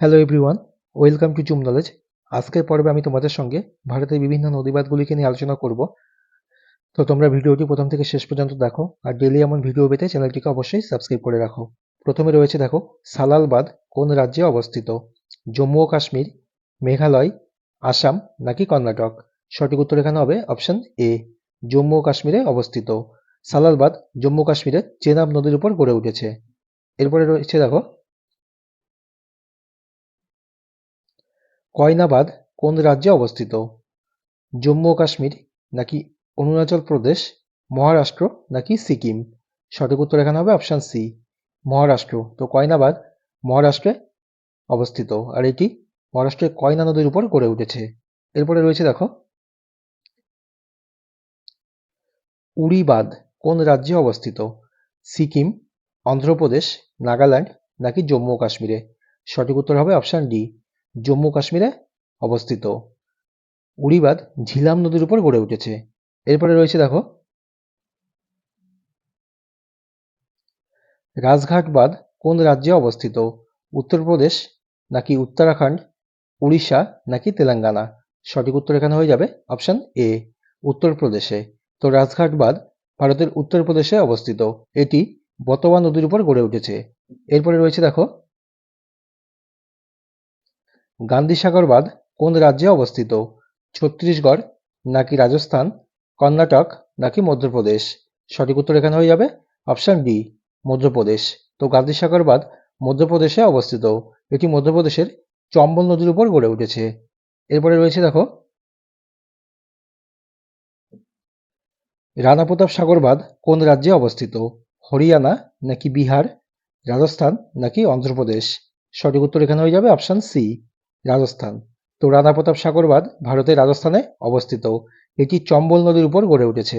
Hello everyone welcome to Zoom Knowledge আজকের পর্বে আমি তোমাদের সঙ্গে ভারতের বিভিন্ন নদীবাদগুলিকে নিয়ে আলোচনা করব। তো তোমরা ভিডিওটি প্রথম থেকে শেষ পর্যন্ত দেখো আর ডেলি এমন ভিডিও পেতে চ্যানেলটিকে অবশ্যই সাবস্ক্রাইব করে রাখো। প্রথমে রয়েছে দেখো সালাল বাঁধ কোন রাজ্যে অবস্থিত? জম্মু ও কাশ্মীর, মেঘালয়, আসাম নাকি কর্ণাটক? সঠিক উত্তর এখানে হবে অপশন এ জম্মু ও কাশ্মীরে অবস্থিত। সালাল বাঁধ জম্মু কাশ্মীরের চেনাব নদীর উপর গড়ে উঠেছে। এরপরে রয়েছে দেখো কয়নাবাদ কোন রাজ্যে অবস্থিত? জম্মু ও কাশ্মীর নাকি অরুণাচল প্রদেশ? মহারাষ্ট্র নাকি সিকিম? সঠিক উত্তর এখানে হবে অপশান সি মহারাষ্ট্র। তো কয়নাবাদ মহারাষ্ট্রে অবস্থিত, আর এটি মহারাষ্ট্রের কয়না নদীর উপর গড়ে উঠেছে। এরপরে রয়েছে দেখো, উড়িবাদ কোন রাজ্যে অবস্থিত? সিকিম, অন্ধ্রপ্রদেশ, নাগাল্যান্ড নাকি জম্মু ও কাশ্মীরে? সঠিক উত্তর হবে অপশান ডি জম্মু কাশ্মীরে অবস্থিত। উড়িবাদ ঝিলাম নদীর উপর গড়ে উঠেছে। এরপরে রয়েছে, দেখো রাজঘাট বাঁধ কোন রাজ্যে অবস্থিত? উত্তরপ্রদেশ নাকি উত্তরাখণ্ড? উড়িষ্যা নাকি তেলেঙ্গানা? সঠিক উত্তর এখানে হয়ে যাবে অপশন এ, উত্তরপ্রদেশে। তো রাজঘাট বাঁধ ভারতের উত্তরপ্রদেশে অবস্থিত। এটি বতওয়া নদীর উপর গড়ে উঠেছে। এরপরে রয়েছে, দেখো গান্ধীসাগর বাঁধ কোন রাজ্যে অবস্থিত? ছত্তিশগড় নাকি রাজস্থান? কর্ণাটক নাকি মধ্যপ্রদেশ? সঠিক উত্তর এখানে হয়ে যাবে অপশন ডি, মধ্যপ্রদেশ। তো গান্ধীসাগর বাঁধ মধ্যপ্রদেশে অবস্থিত। এটি মধ্যপ্রদেশের চম্বল নদীর উপর গড়ে উঠেছে। এরপরে রয়েছে দেখো রানা প্রতাপ সাগর বাঁধ কোন রাজ্যে অবস্থিত? হরিয়ানা নাকি বিহার? রাজস্থান নাকি অন্ধ্রপ্রদেশ? সঠিক উত্তর এখানে হয়ে যাবে অপশন সি রাজস্থান। তো রানা প্রতাপ সাগর বাঁধ ভারতের রাজস্থানে অবস্থিত। এটি চম্বল নদীর উপর গড়ে উঠেছে।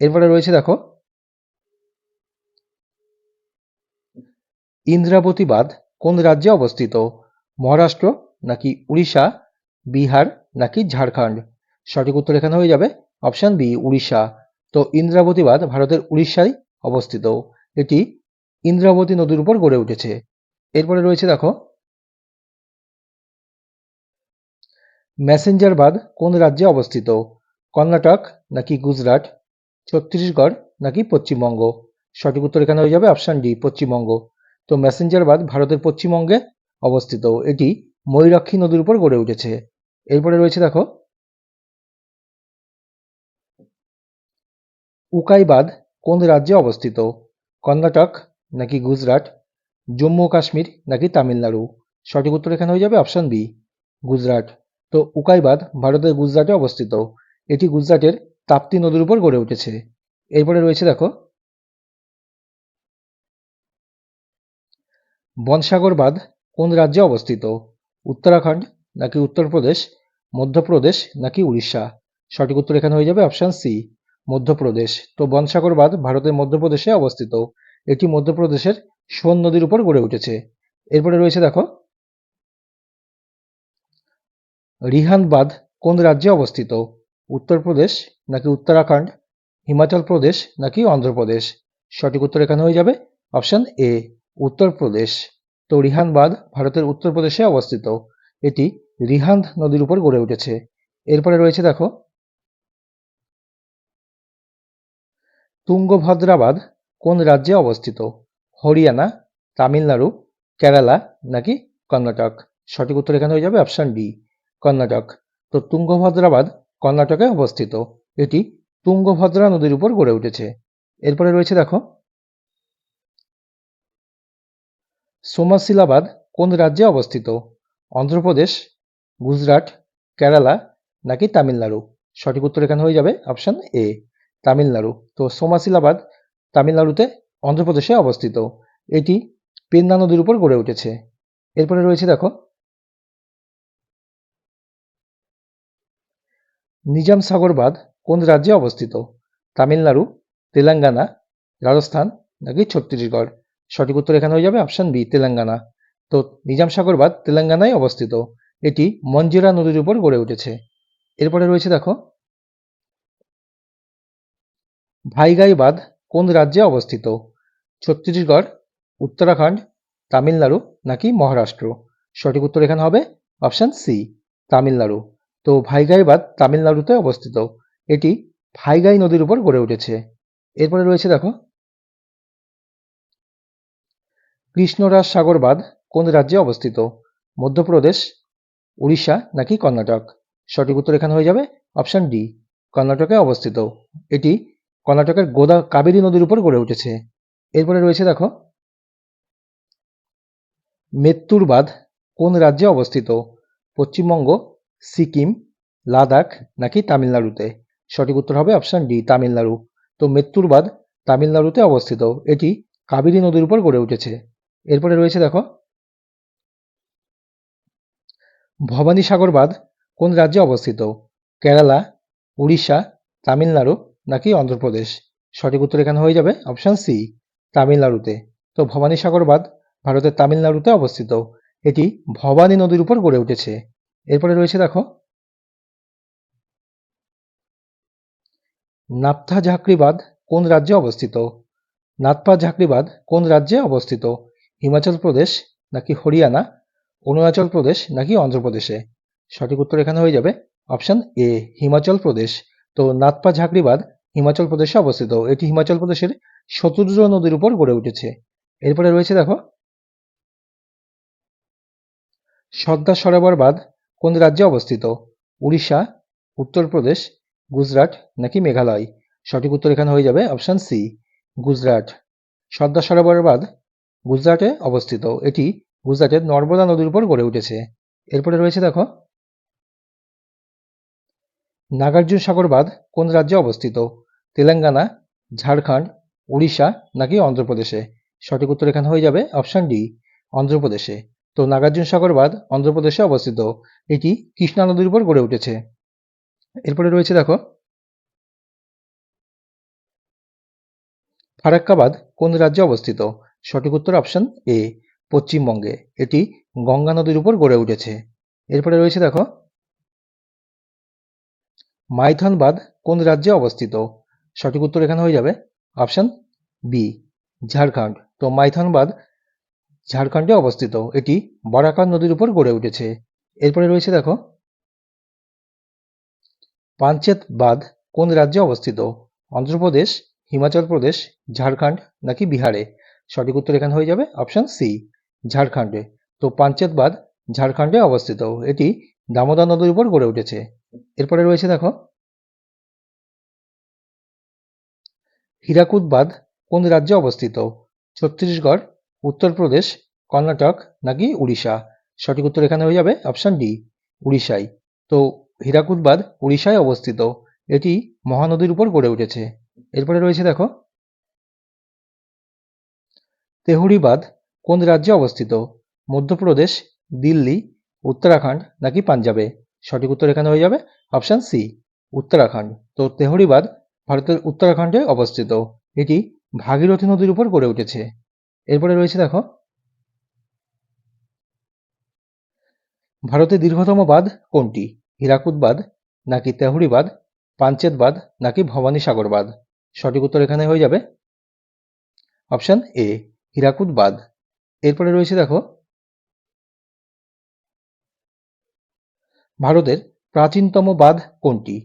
এরপরে রয়েছে দেখো ইন্দ্রাবতী বাঁধ কোন রাজ্যে অবস্থিত? মহারাষ্ট্র নাকি উড়িষ্যা, বিহার নাকি ঝাড়খণ্ড? সঠিক উত্তর এখানে হয়ে যাবে অপশন বি, উড়িষ্যা। তো ইন্দ্রাবতী বাঁধ ভারতের উড়িষ্যায় অবস্থিত। এটি ইন্দ্রাবতী নদীর উপর গড়ে উঠেছে। এরপরে রয়েছে দেখো ম্যাসেঞ্জার বাঁধ কোন রাজ্যে অবস্থিত? কর্ণাটক নাকি গুজরাট? ছত্তিশগড় নাকি পশ্চিমবঙ্গ? সঠিক উত্তর এখানে হয়ে যাবে অপশান ডি, পশ্চিমবঙ্গ। তো ম্যাসেঞ্জার বাঁধ ভারতের পশ্চিমবঙ্গে অবস্থিত। এটি ময়ূরাক্ষী নদীর উপর গড়ে উঠেছে। এরপরে রয়েছে দেখো, উকাই বাঁধ কোন রাজ্যে অবস্থিত? কর্ণাটক নাকি গুজরাট? জম্মু কাশ্মীর নাকি তামিলনাড়ু? সঠিক উত্তর এখানে হয়ে যাবে অপশান বি, গুজরাট। তো উকাইবাদ ভারতের গুজরাটে অবস্থিত। এটি গুজরাটের তাপ্তি নদীর উপর গড়ে উঠেছে। এরপরে রয়েছে দেখো, বনসাগর বাঁধ কোন রাজ্যে অবস্থিত? উত্তরাখণ্ড নাকি উত্তরপ্রদেশ, মধ্যপ্রদেশ নাকি উড়িষ্যা? সঠিক উত্তর এখানে হয়ে যাবে অপশান সি, মধ্যপ্রদেশ। তো বনসাগর বাঁধ ভারতের মধ্যপ্রদেশে অবস্থিত। এটি মধ্যপ্রদেশের সোন নদীর উপর গড়ে উঠেছে। এরপরে রয়েছে দেখো রিহান বাঁধ কোন রাজ্যে অবস্থিত? উত্তরপ্রদেশ নাকি উত্তরাখণ্ড? হিমাচল প্রদেশ নাকি অন্ধ্রপ্রদেশ? সঠিক উত্তর এখানে হয়ে যাবে অপশন এ, উত্তরপ্রদেশ। তো রিহান বাঁধ ভারতের উত্তরপ্রদেশে অবস্থিত। এটি রিহান্দ নদীর উপর গড়ে উঠেছে। এরপরে রয়েছে দেখো, তুঙ্গভদ্রাবাদ কোন রাজ্যে অবস্থিত? হরিয়ানা, তামিলনাড়ু, কেরালা নাকি কর্ণাটক? সঠিক উত্তর এখানে হয়ে যাবে অপশন ডি। কর্ণাটক। তো তুঙ্গভদ্রাবাদ কর্ণাটকে অবস্থিত। এটি তুঙ্গভদ্রা নদীর উপর গড়ে উঠেছে। এরপরে রয়েছে দেখো, সোমাশিলাবাদ কোন রাজ্যে অবস্থিত? অন্ধ্রপ্রদেশ, গুজরাট, কেরালা নাকি তামিলনাড়ু? সঠিক উত্তর এখানে হয়ে যাবে অপশন এ তামিলনাড়ু। তো সোমাশিলাবাদ তামিলনাড়ুতে অন্ধ্রপ্রদেশে অবস্থিত। এটি পেন্না নদীর উপর গড়ে উঠেছে। এরপরে রয়েছে দেখো নিজাম সাগর বাঁধ কোন রাজ্যে অবস্থিত? তামিলনাড়ু, তেলেঙ্গানা, রাজস্থান নাকি ছত্তিশগড়? সঠিক উত্তর এখানে হয়ে যাবে অপশন বি, তেলেঙ্গানা। তো নিজাম সাগর বাঁধ তেলেঙ্গানায় অবস্থিত। এটি মঞ্জিরা নদীর উপর গড়ে উঠেছে। এরপরে রয়েছে দেখো, ভাইগাই বাঁধ কোন রাজ্যে অবস্থিত? ছত্তিশগড়, উত্তরাখণ্ড, তামিলনাড়ু নাকি মহারাষ্ট্র? সঠিক উত্তর এখানে হবে অপশন সি, তামিলনাড়ু। তো ভাইগাই বাঁধ তামিলনাড়ুতে অবস্থিত। এটি ভাইগাই নদীর উপর গড়ে উঠেছে। এরপরে রয়েছে দেখো, কৃষ্ণরাজ সাগর কোন রাজ্যে অবস্থিত? মধ্যপ্রদেশ, উড়িষ্যা নাকি কর্ণাটক? সঠিক উত্তর এখানে হয়ে যাবে অপশন ডি, কর্ণাটকে অবস্থিত। এটি কর্ণাটকের গোদা কাবেরী নদীর উপর গড়ে উঠেছে। এরপরে রয়েছে দেখো মেত্তুর বাঁধ কোন রাজ্যে অবস্থিত? পশ্চিমবঙ্গ সিকিম, লাদাখ নাকি তামিলনাড়ুতে? সঠিক উত্তর হবে অপশন ডি, তামিলনাড়ু। তো মেত্তুর বাঁধ তামিলনাড়ুতে অবস্থিত। এটি কাবেরী নদীর উপর গড়ে উঠেছে। এরপরে রয়েছে দেখো ভবানী সাগর বাঁধ কোন রাজ্যে অবস্থিত? কেরালা, উড়িষ্যা, তামিলনাড়ু নাকি অন্ধ্রপ্রদেশ? সঠিক উত্তর এখানে হয়ে যাবে অপশন সি, তামিলনাড়ুতে। তো ভবানী সাগর বাঁধ ভারতের তামিলনাড়ুতে অবস্থিত। এটি ভবানী নদীর উপর গড়ে উঠেছে। এরপরে রয়েছে দেখো নাপথা ঝাঁকড়ি বাঁধ কোন রাজ্যে অবস্থিত? নাথপা ঝাঁকড়ি বাঁধ কোন রাজ্যে অবস্থিত? হিমাচল প্রদেশ নাকি হরিয়ানা? অরুণাচল প্রদেশ নাকি অন্ধ্রপ্রদেশে? সঠিক উত্তর এখানে হয়ে যাবে অপশন এ, হিমাচল প্রদেশ। তো নাথপা ঝাঁকড়ি বাঁধ হিমাচল প্রদেশে অবস্থিত। এটি হিমাচল প্রদেশের শত্রুদ্র নদীর উপর গড়ে উঠেছে। এরপরে রয়েছে দেখো সর্দার সরোবর বাঁধ কোন রাজ্যে অবস্থিত? উড়িষ্যা, উত্তরপ্রদেশ, গুজরাট নাকি মেঘালয়? সঠিক উত্তর এখানে হয়ে যাবে অপশান সি গুজরাট। সর্দার সরোবর বাঁধ গুজরাটে অবস্থিত। এটি গুজরাটের নর্মদা নদীর উপর গড়ে উঠেছে। এরপরে রয়েছে দেখো, নাগার্জুন সাগর বাঁধ কোন রাজ্যে অবস্থিত? তেলেঙ্গানা, ঝাড়খণ্ড, উড়িষ্যা নাকি অন্ধ্রপ্রদেশে? সঠিক উত্তর এখানে হয়ে যাবে অপশন ডি অন্ধ্রপ্রদেশে। তো নাগার্জুন সাগর বাঁধ অন্ধ্রপ্রদেশে অবস্থিত। এটি কৃষ্ণা নদীর উপর গড়ে উঠেছে। এরপরে রয়েছে দেখো, ফারাক্কাবাদ কোন রাজ্যে অবস্থিত? সঠিক উত্তর অপশন এ পশ্চিমবঙ্গে। এটি গঙ্গা নদীর উপর গড়ে উঠেছে। এরপরে রয়েছে দেখো মাইথন কোন রাজ্যে অবস্থিত? সঠিক উত্তর এখানে হয়ে যাবে অপশন বি ঝাড়খণ্ড। তো মাইথন ঝাড়খণ্ডে অবস্থিত। এটি বরাকার নদীর উপর গড়ে উঠেছে। এরপরে রয়েছে দেখো পাঞ্চেত বাঁধ কোন রাজ্যে অবস্থিত? অন্ধ্রপ্রদেশ, হিমাচল প্রদেশ, ঝাড়খণ্ড নাকি বিহারে? সঠিক উত্তর এখানে হয়ে যাবে অপশন সি, ঝাড়খণ্ডে। তো পাঞ্চেত বাঁধ ঝাড়খণ্ডে অবস্থিত। এটি দামোদর নদীর উপর গড়ে উঠেছে। এরপরে রয়েছে দেখো হীরাকুদ বাঁধ কোন রাজ্যে অবস্থিত? ছত্তিশগড় উত্তরপ্রদেশ, কর্ণাটক নাকি উড়িষ্যা? সঠিক উত্তর এখানে হয়ে যাবে অপশন ডি উড়িষ্যায় তো হীরাকুদ বাঁধ উড়িষ্যায় অবস্থিত। এটি মহানদীর উপর গড়ে উঠেছে। এরপরে রয়েছে দেখো তেহুরি বাঁধ কোন রাজ্যে অবস্থিত? মধ্যপ্রদেশ, দিল্লি, উত্তরাখণ্ড নাকি পাঞ্জাবে? সঠিক উত্তর এখানে হয়ে যাবে অপশন সি উত্তরাখণ্ড। তো তেহরি বাঁধ ভারতের উত্তরাখণ্ডে অবস্থিত। এটি ভাগীরথী নদীর উপর গড়ে উঠেছে। এরপরে রয়েছে দেখো ভারতের দীর্ঘতম বাঁধ কোনটি? হীরাকুদ বাঁধ, নাকি তেহরি বাঁধ, পাঞ্চেত বাঁধ, নাকি ভবানী সাগর বাঁধ? সঠিক উত্তর এখানে হয়ে যাবে। অপশন এ, হীরাকুদ বাঁধ। এরপরে রয়েছে দেখো, ভারতের প্রাচীনতম বাঁধ কোনটি?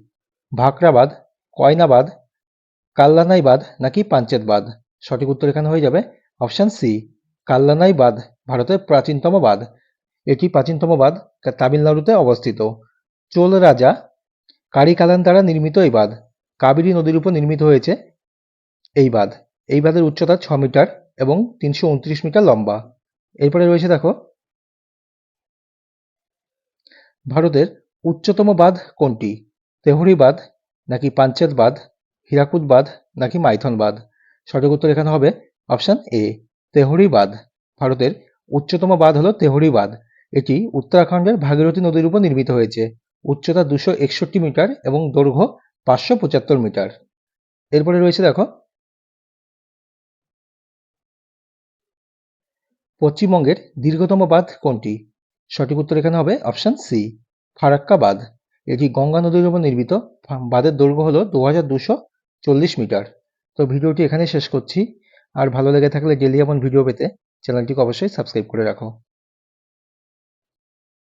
ভাকরা বাঁধ, কয়না বাঁধ, কাল্লানাই বাঁধ, নাকি পাঞ্চেত বাঁধ? সঠিক উত্তর এখানে হয়ে যাবে অপশন সি, কাল্লানাই বাঁধ, ভারতের প্রাচীনতম বাঁধ। এটি প্রাচীনতম বাঁধ তামিলনাড়ুতে অবস্থিত। চোল রাজা কারিকালান দ্বারা নির্মিত এই বাঁধ। কাবেরী নদীর উপর নির্মিত হয়েছে এই বাঁধ। এই বাঁধের উচ্চতা ছ মিটার এবং তিনশো উনত্রিশ মিটার লম্বা। এরপরে রয়েছে দেখো, ভারতের উচ্চতম বাঁধ কোনটি? তেহরি বাঁধ নাকি পাঞ্চেত বাঁধ, হীরাকুদ বাঁধ নাকি মাইথন বাঁধ? সঠিক উত্তর এখানে হবে অপশন এ তেহরি বাঁধ ভারতের উচ্চতম বাঁধ হলো তেহরি বাঁধ এটি উত্তরাখণ্ডের ভাগীরথী নদীর উপর নির্মিত হয়েছে। উচ্চতা দুশো একষট্টি মিটার এবং দৈর্ঘ্য পাঁচশো পঁচাত্তর মিটার। এরপরে রয়েছে দেখো, পশ্চিমবঙ্গের দীর্ঘতম বাঁধ কোনটি? সঠিক উত্তর এখানে হবে অপশন সি ফারাক্কা বাঁধ এটি গঙ্গা নদীর উপর নির্মিত। বাঁধের দৈর্ঘ্য হলো দু হাজার দুশো চল্লিশ মিটার। তো ভিডিওটি এখানে শেষ করছি। আর ভালো লেগে থাকলে ডেলি এমন ভিডিও পেতে চ্যানেলটিকে অবশ্যই সাবস্ক্রাইব করে রাখো।